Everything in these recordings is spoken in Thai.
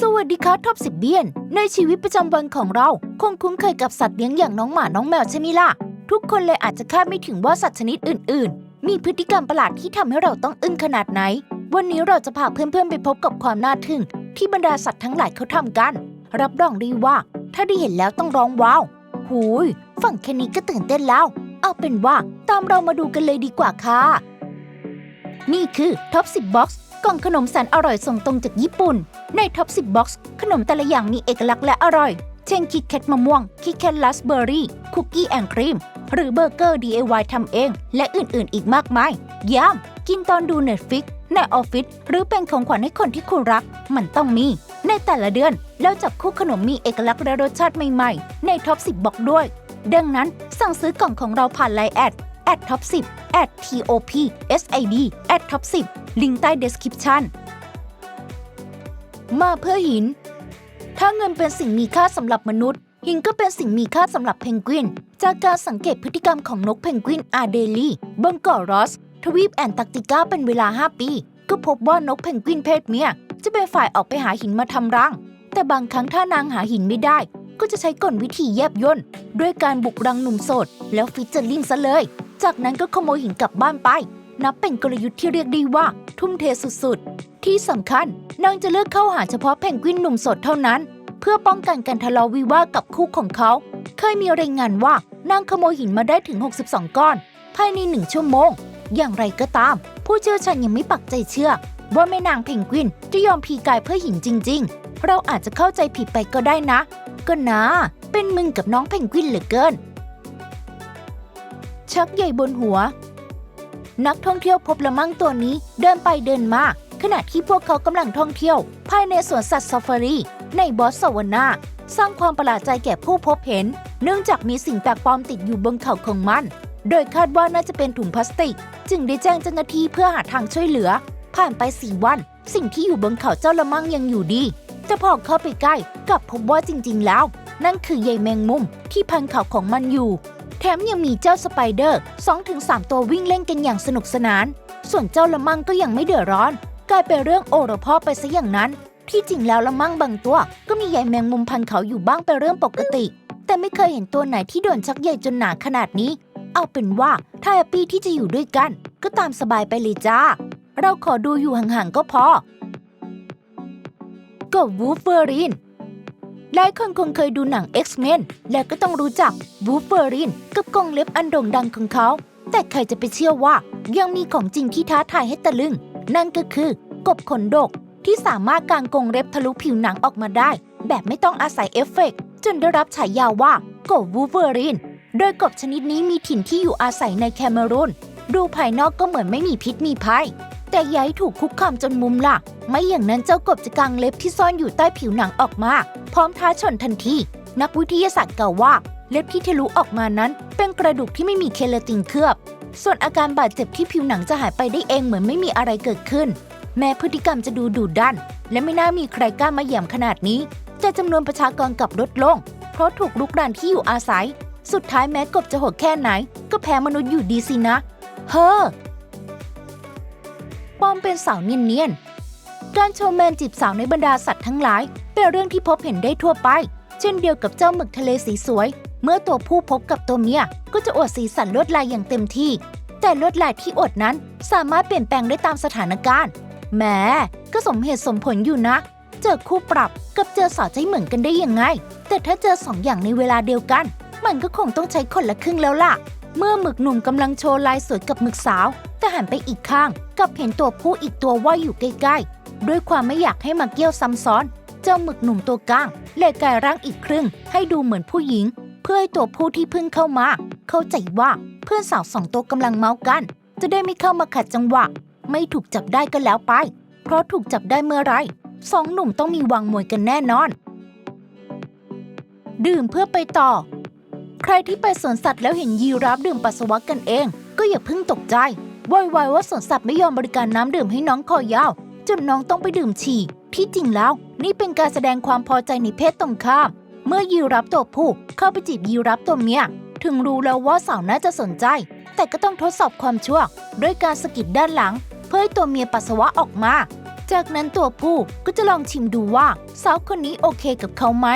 สวัสดีครับท็อปสิบเบียน ในชีวิตประจำวันของเรา คงคุ้นเคยกับสัตว์เลี้ยงอย่างน้องหมาน้องแมวใช่ไหมล่ะ ทุกคนเลยอาจจะคาดไม่ถึงว่าสัตว์ชนิดอื่น ๆ มีพฤติกรรมประหลาดที่ทำให้เราต้องอึ้งขนาดไหน วันนี้เราจะพาเพื่อน ๆ ไปพบกับความน่าทึ่ง ที่บรรดาสัตว์ทั้งหลายเขาทำกัน รับรองได้ว่า ถ้าได้เห็นแล้วต้องร้องว้าวหูยฟังแค่นี้ก็ตื่นเต้นแล้ว เอาเป็นว่าตามเรามาดูกันเลยดีกว่าค่ะนี่คือท็อป10 Box ก กล่องขนมแสนอร่อยส่งตรงจากญี่ปุ่น ในท็อป 10 Box ขนมแต่ละอย่างมีเอกลักษณ์และอร่อย เช่นคิกแคทมะม่วง คิกแคทลัสเบอร์รี่ คุกกี้แอนด์ครีม หรือเบอร์เกอร์ DIY ทำเอง และอื่นๆ อีกมากมายย้ำกินตอนดู Netflix ในออฟฟิศหรือเป็นของขวัญให้คนที่คุณรัก มันต้องมี ในแต่ละเดือน แล้วจับคู่ขนมมีเอกลักษณ์และรสชาติใหม่ๆ ในท็อป 10 บอกด้วย ดังนั้นสั่งซื้อกล่องของเราผ่านไลน์แอดแอดท็อป10แอด TOP SID แอดท็อป10 ลิงก์ใต้ description มาเพื่อหิน ถ้าเงินเป็นสิ่งมีค่าสำหรับมนุษย์ หินก็เป็นสิ่งมีค่าสำหรับเพนกวิน จากการสังเกตพฤติกรรมของนกเพนกวินอาเดลีบนเกาะรอส ทวีปแอนตาร์กติกาเป็นเวลา 5 ปี ก็พบว่านกเพนกวินเพศเมียจะเป็นฝ่ายออกไปหาหินมาทำรัง แต่บางครั้งถ้านางหาหินไม่ได้ ก็จะใช้กลวิธีแยบย่นด้วยการบุกรังหนุ่มโสด แล้วฟิชเจอริงซะเลย จากนั้นก็ขโมยหินกลับบ้านไป นับเป็นกลยุทธ์ที่เรียกได้ว่า ทุ่มเทสุดๆ ที่สำคัญนางจะเลือกเข้าหาเฉพาะเพนกวินหนุ่มสดเท่านั้น เพื่อป้องกันการทะเลาะวิวาทกับคู่ของเขา เคยมีรายงานว่านางขโมยหินมาได้ถึง 62 ก้อน ภายในหนึ่งชั่วโมง อย่างไรก็ตาม ผู้เชี่ยวชาญยังไม่ปักใจเชื่อ ว่าแม่นางเพนกวินจะยอมพีกายเพื่อหินจริง ๆ เราอาจจะเข้าใจผิดไปก็ได้นะ ก็นะ เป็นมึงกับน้องเพนกวินเหลือเกิน ชักใหญ่บนหัว นักท่องเที่ยวพบละมั่งตัวนี้เดินไปเดินมาขณะที่พวกเขากำลังท่องเที่ยว ภายในสวนสัตว์ซาฟารี ในบอสสวานาสร้างความประหลาดใจแก่ผู้พบเห็น เนื่องจากมีสิ่งแปลกปลอมติดอยู่บนเขาของมัน โดยคาดว่าน่าจะเป็นถุงพลาสติก จึงได้แจ้งเจ้าหน้าที่เพื่อหาทางช่วยเหลือ ผ่านไปสี่วัน สิ่งที่อยู่บนเขาเจ้าละมั่งยังอยู่ดี แต่พอเข้าไปใกล้กลับพบว่าจริง ๆ แล้ว นั่นคือใยแมงมุมที่พันเขาของมันอยู่ แถมยังมีเจ้าสไปเดอร์ 2-3 ตัววิ่งเล่นกันอย่างสนุกสนาน ส่วนเจ้าละมั่งก็ยังไม่เดือดร้อน กลายเป็นเรื่องโอรพ่อไปซะอย่างนั้น ที่จริงแล้วละมั่งบางตัว ก็มีใยแมงมุมพันเขาอยู่บ้างเป็นเรื่องปกติ แต่ไม่เคยเห็นตัวไหนที่โดนชักใยจนหนาขนาดนี้ เอาเป็นว่าถ้าแฮปปี้ที่จะอยู่ด้วยกัน ก็ตามสบายไปเลยจ้า เราขอดูอยู่ห่างๆก็พอ ก็วูฟเฟอรีน หลายคนคงเคยดูหนัง X-Men และก็ต้องรู้จักวูฟเฟอรีนกับกรงเล็บอันโด่งดังของเขา แต่ใครจะไปเชื่อว่า ยังมีของจริงที่ท้าทายให้ตะลึง นั่นก็คือกบขนดกที่สามารถกางกงเล็บทะลุผิวหนังออกมาได้ แบบไม่ต้องอาศัยเอฟเฟกต์จนได้รับฉายาว่ากบวูฟเฟอรีนโดยกบชนิดนี้มีถิ่นที่อยู่อาศัยในแคเมรูนดูภายนอกก็เหมือนไม่มีพิษมีภัย แต่ย่าให้ถูกคุกคามจนมุมล่ะไม่อย่างนั้นเจ้ากบจะกางเล็บที่ซ่อนอยู่ใต้ผิวหนังออกมา พร้อมท้าชนทันที นักวิทยาศาสตร์กล่าวว่า เล็บที่ทะลุออกมานั้น เป็นกระดูกที่ไม่มีเคลาตินเคลือบ ส่วนอาการบาดเจ็บที่ผิวหนังจะหายไปได้เองเหมือนไม่มีอะไรเกิดขึ้น แม้พฤติกรรมจะดูดุดัน และไม่น่ามีใครกล้ามาเหยียมขนาดนี้ แต่จำนวนประชากรกลับลดลง เพราะถูกลุกรานที่อยู่อาศัย สุดท้ายแม้กบจะโหดแค่ไหน ก็แพ้มนุษย์อยู่ดีสินะ เฮ้อปอมเป็นสาวเนียนๆการโชว์แมนจีบสาวในบรรดาสัตว์ทั้งหลาย เป็นเรื่องที่พบเห็นได้ทั่วไป เช่นเดียวกับเจ้าหมึกทะเลสีสวย เมื่อตัวผู้พบกับตัวเมียก็จะอวดสีสันลวดลายอย่างเต็มที่ แต่ลวดลายที่อวดนั้นสามารถเปลี่ยนแปลงได้ตามสถานการณ์แหมก็สมเหตุสมผลอยู่นะ เจอคู่ปรับกับเจอสาวใจเหมือนกันได้ยังไง แต่ถ้าเจอสองอย่างในเวลาเดียวกัน มันก็คงต้องใช้คนละครึ่งแล้วล่ะ เมื่อหมึกหนุ่มกำลังโชว์ลายสวยกับหมึกสาว แต่หันไปอีกข้างกับเห็นตัวผู้อีกตัวว่ายอยู่ใกล้ๆ ด้วยความไม่อยากให้มาเกี่ยวซ้ำซ้อน เจ้าหมึกหนุ่มตัวกลางเลยกายร่างอีกครึ่ง ให้ดูเหมือนผู้หญิง เพื่อให้ตัวผู้ที่เพิ่งเข้ามา เข้าใจว่าเพื่อนสาวสองตัวกำลังเมากัน จะได้ไม่เข้ามาขัดจังหวะ ไม่ถูกจับได้ก็แล้วไป เพราะถูกจับได้เมื่อไรสองหนุ่มต้องมีวางมวยกันแน่นอน ดื่มเพื่อไปต่อ ใครที่ไปสวนสัตว์แล้วเห็นยีราฟดื่มปัสสาวะกันเอง ก็อย่าเพิ่งตกใจวอยวายว่าสวนสัตว์ไม่ยอมบริการน้ำดื่มให้น้องคอยาว จนน้องต้องไปดื่มฉี่ ที่จริงแล้วนี่เป็นการแสดงความพอใจในเพศตรงข้าม เมื่อยีราฟตัวผู้เข้าไปจีบยีราฟตัวเมีย ถึงรู้แล้วว่าสาวน่าจะสนใจ แต่ก็ต้องทดสอบความชั่วด้วยการสกิดด้านหลัง เพื่อให้ตัวเมียปัสสาวะออกมา จากนั้นตัวผู้ก็จะลองชิมดูว่าสาวคนนี้โอเคกับเขาไหม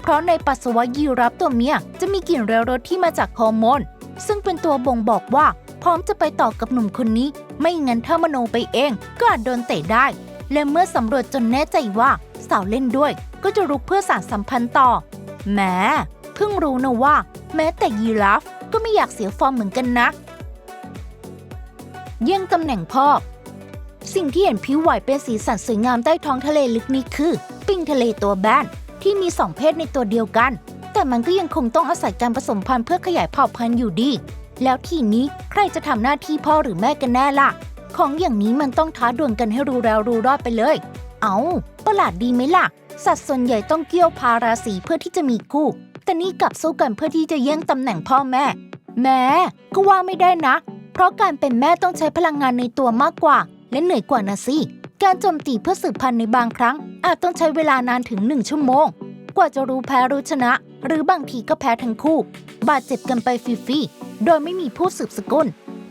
เพราะในปัสสาวะยีราฟตัวเมียจะมีกลิ่นเรลรสที่มาจากฮอร์โมนซึ่งเป็นตัวบ่งบอกว่า พร้อมจะไปต่อกับหนุ่มคนนี้ ไม่งั้นถ้ามโนไปเอง ก็อาจโดนเตะได้ และเมื่อสำรวจจนแน่ใจว่าสาวเล่นด้วย ก็จะรุกเพื่อสารสัมพันธ์ต่อแหมเพิ่งรู้นะว่า แม้แต่ยีราฟก็ไม่อยากเสียฟอร์มเหมือนกันนะแย่งตำแหน่งพ่อสิ่งที่เห็นผิวไหวเป็นสีสันสวยงามใต้ท้องทะเลลึกนี้คือ ปิงทะเลตัวแบนที่มีสองเพศในตัวเดียวกัน แต่มันก็ยังคงต้องอาศัยการผสมพันธุ์เพื่อขยายเผ่าพันธุ์อยู่ดี แล้วทีนี้ใครจะทำหน้าที่พ่อหรือแม่กันแน่ล่ะ ของอย่างนี้มันต้องท้าดวลกันให้รู้แล้วรู้รอดไปเลย เอาประหลาดดีไหมล่ะ สัตว์ส่วนใหญ่ต้องเกี่ยวพาราศีเพื่อที่จะมีคู่ แต่นี่กลับสู้กันเพื่อที่จะแย่งตำแหน่งพ่อแม่ แม้ก็ว่าไม่ได้นะ เพราะการเป็นแม่ต้องใช้พลังงานในตัวมากกว่า และเหนื่อยกว่านะสิ การโจมตีเพื่อสืบพันธุ์ในบางครั้ง อาจต้องใช้เวลานานถึงหนึ่งชั่วโมง กว่าจะรู้แพ้รู้ชนะ หรือบางทีก็แพ้ทั้งคู่ บาดเจ็บกันไปฟรีๆโดยไม่มีผู้สืบสกุล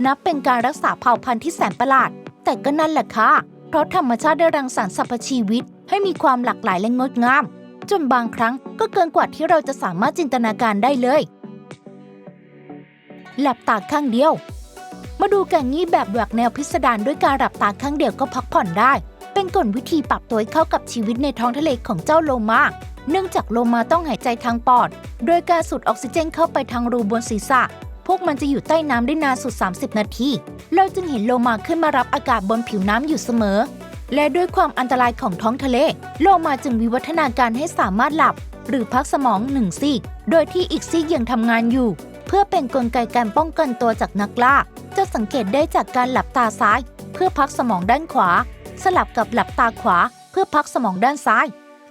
นับเป็นการรักษาเผ่าพันธุ์ที่แสนประหลาด แต่ก็นั่นแหละค่ะ เพราะธรรมชาติได้รังสรรค์สรรพชีวิต ให้มีความหลากหลายและงดงาม จนบางครั้งก็เกินกว่าที่เราจะสามารถจินตนาการได้เลย หลับตาข้างเดียว มาดูกันงี้แบบแหวกแนวพิสดารด้วยการหลับตาข้างเดียวก็พักผ่อนได้เป็นกลวิธีปรับตัวให้เข้ากับชีวิตในท้องทะเลของเจ้าโลมา เนื่องจากโลมาต้องหายใจทางปอด โดยการสูดออกซิเจนเข้าไปทางรูบนศีรษะ พวกมันจะอยู่ใต้น้ำได้นานสุด 30 นาที เราจึงเห็นโลมาขึ้นมารับอากาศบนผิวน้ำอยู่เสมอ และด้วยความอันตรายของท้องทะเล โลมาจึงวิวัฒนาการให้สามารถหลับ หรือพักสมองหนึ่งซีก โดยที่อีกซีกยังทำงานอยู่ เพื่อเป็นกลไกการป้องกันตัวจากนักล่า จะสังเกตได้จากการหลับตาซ้าย เพื่อพักสมองด้านขวา สลับกับหลับตาขวา เพื่อพักสมองด้านซ้าย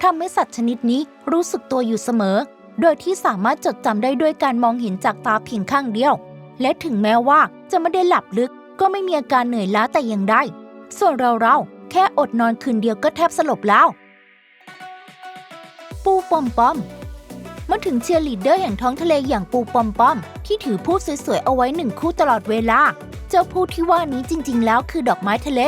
ทำให้สัตว์ชนิดนี้รู้สึกตัวอยู่เสมอ โดยที่สามารถจดจำได้ด้วยการมองเห็นจากตาเพียงข้างเดียว และถึงแม้ว่าจะไม่ได้หลับลึก ก็ไม่มีอาการเหนื่อยล้าแต่อย่างใดส่วนเราเราๆแค่อดนอนคืนเดียวก็แทบสลบแล้ว ปูปอมปอมมาถึงเชียร์ลีดเดอร์แห่งท้องทะเลอย่างปูปอมปอม ที่ถือพูดสวยๆเอาไว้หนึ่งคู่ตลอดเวลา เจ้าพูดที่ว่านี้จริงๆ แล้วคือดอกไม้ทะเล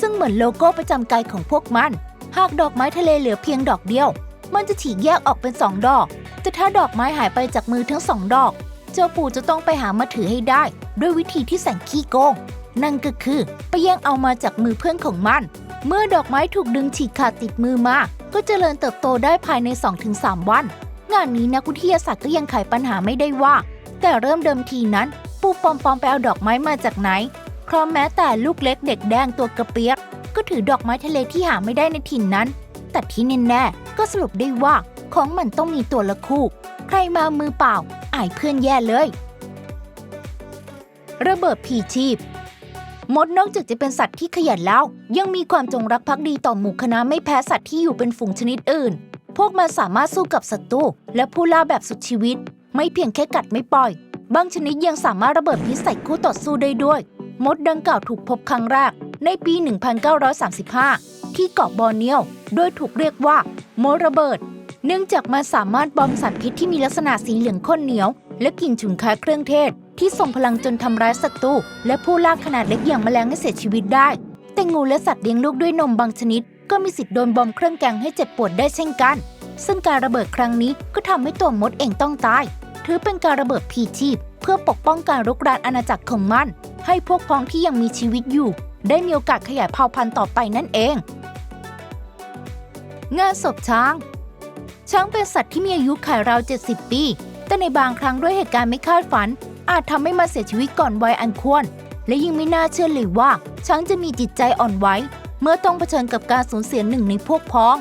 ซึ่งเหมือนโลโก้ประจำกายของพวกมัน หากดอกไม้ทะเลเหลือเพียงดอกเดียว มันจะฉีกแยกออกเป็นสองดอก แต่ถ้าดอกไม้หายไปจากมือทั้งสองดอก เจ้าปู่จะต้องไปหามาถือให้ได้ ด้วยวิธีที่แสนขี้โกง นั่นก็คือไปแย่งเอามาจากมือเพื่อนของมัน เมื่อดอกไม้ถูกดึงฉีกขาดติดมือมา ก็เจริญเติบโตได้ภายใน 2-3 วัน งานนี้นักวิทยาศาสตร์ก็ยังไขปัญหาไม่ได้ว่า แต่เริ่มเดิมทีนั้น ปู่ปอมปอมไปเอาดอกไม้มาจากไหน เพราะแม้แต่ลูกเล็กเด็กแดงตัวกระเปียก ก็ถือดอกไม้ทะเลที่หาไม่ได้ในถิ่นนั้น แต่ที่แน่ๆก็สรุปได้ว่าของมันต้องมีตัวละคู่ ใครมามือเปล่า อายเพื่อนแย่เลย ระเบิดผีชีพ มดนอกจากจะเป็นสัตว์ที่ขยันแล้ว ยังมีความจงรักภักดีต่อหมู่คณะไม่แพ้สัตว์ที่อยู่เป็นฝูงชนิดอื่น พวกมันสามารถสู้กับศัตรูและผู้ล่าแบบสุดชีวิต ไม่เพียงแค่กัดไม่ปล่อย บางชนิดยังสามารถระเบิดพิษใส่คู่ต่อสู้ได้ด้วย มดดังกล่าวถูกพบครั้งแรก ในปี 1935 ที่เกาะบอร์เนียว โดยถูกเรียกว่ามดระเบิด เนื่องจากมันสามารถบอมสารพิษที่มีลักษณะสีเหลืองข้นเหนียว และกลิ่นฉุนคล้ายเครื่องเทศ ที่ส่งพลังจนทำร้ายศัตรูและผู้ล่าขนาดเล็กอย่างแมลงให้เสียชีวิตได้ แต่งูและสัตว์เลี้ยงลูกด้วยนมบางชนิด ก็มีสิทธิ์โดนบอมเครื่องแกงให้เจ็บปวดได้เช่นกัน ซึ่งการระเบิดครั้งนี้ก็ทำให้ตัวมดเองต้องตาย ถือเป็นการระเบิดพีชีพเพื่อปกป้องการรุกรานอาณาจักรของมัน ให้พวกพ้องที่ยังมีชีวิตอยู่ ได้มีโอกาสขยายเผ่าพันธุ์ต่อไปนั่นเอง งานศพช้าง ช้างเป็นสัตว์ที่มีอายุขัยราว 70 ปี แต่ในบางครั้งด้วยเหตุการณ์ไม่คาดฝัน อาจทำให้มันเสียชีวิตก่อนวัยอันควร และยิ่งไม่น่าเชื่อเลยว่า ช้างจะมีจิตใจอ่อนไหวเมื่อต้องเผชิญกับการสูญเสียหนึ่งในพวกพ้อง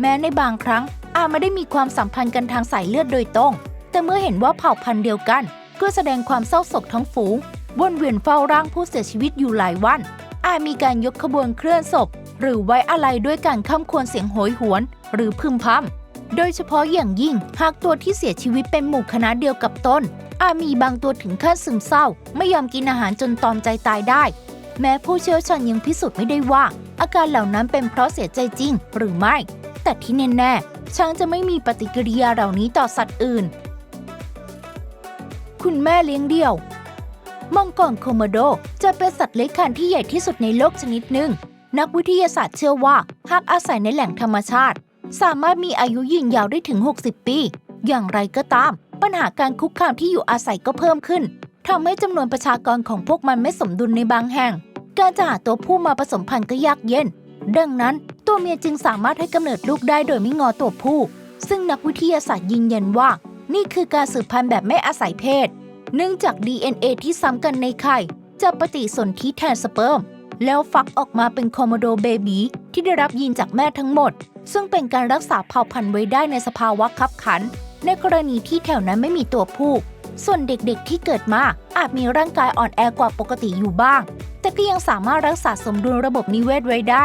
แม้ในบางครั้งอาจไม่ได้มีความสัมพันธ์กันทางสายเลือดโดยตรง แต่เมื่อเห็นว่าเผ่าพันธุ์เดียวกัน ก็แสดงความเศร้าโศกทั้งฝูงวนเวียนเฝ้าร่างผู้เสียชีวิตอยู่หลายวัน อาจมีการยกขบวนเคลื่อนศพ หรือไว้อะไรด้วยการข้ามควรเสียงโหยหวน หรือพึมพำโดยเฉพาะอย่างยิ่งหากตัวที่เสียชีวิตเป็นหมู่คณะเดียวกับตนอาจมีบางตัวถึงขั้นซึมเศร้า ไม่ยอมกินอาหารจนตอมใจตายได้ แม้ผู้เชี่ยวชาญยังพิสูจน์ไม่ได้ว่า อาการเหล่านั้นเป็นเพราะเสียใจจริงหรือไม่ แต่ที่แน่ๆช้างจะไม่มีปฏิกิริยาเหล่านี้ต่อสัตว์อื่น คุณแม่เลี้ยงเดี่ยว มังกรโคโมโดจะเป็นสัตว์เลื้อยคลานที่ใหญ่ที่สุดในโลกชนิดหนึ่ง นักวิทยาศาสตร์เชื่อว่าหากอาศัยในแหล่งธรรมชาติ สามารถมีอายุยืนยาวได้ถึง 60 ปี อย่างไรก็ตาม ปัญหาการคุกคามที่อยู่อาศัยก็เพิ่มขึ้นทำให้จำนวนประชากรของพวกมันไม่สมดุลในบางแห่ง การจะหาตัวผู้มาผสมพันธุ์ก็ยากเย็น ดังนั้นตัวเมียจึงสามารถให้กำเนิดลูกได้โดยไม่งอตัวผู้ ซึ่งนักวิทยาศาสตร์ยืนยันว่า นี่คือการสืบพันธุ์แบบไม่อาศัยเพศ เนื่องจาก DNA ที่ซ้ำกันในไข่ จะปฏิสนธิแทนสเปิร์ม แล้วฟักออกมาเป็นคอมโมโดเบบีที่ได้รับยีนจากแม่ทั้งหมด ซึ่งเป็นการรักษาเผ่าพันธุ์ไว้ได้ในสภาวะคับขัน ในกรณีที่แถวนั้นไม่มีตัวผู้ ส่วนเด็กๆที่เกิดมาอาจมีร่างกายอ่อนแอกว่าปกติอยู่บ้าง แต่ก็ยังสามารถรักษาสมดุลระบบนิเวศไว้ได้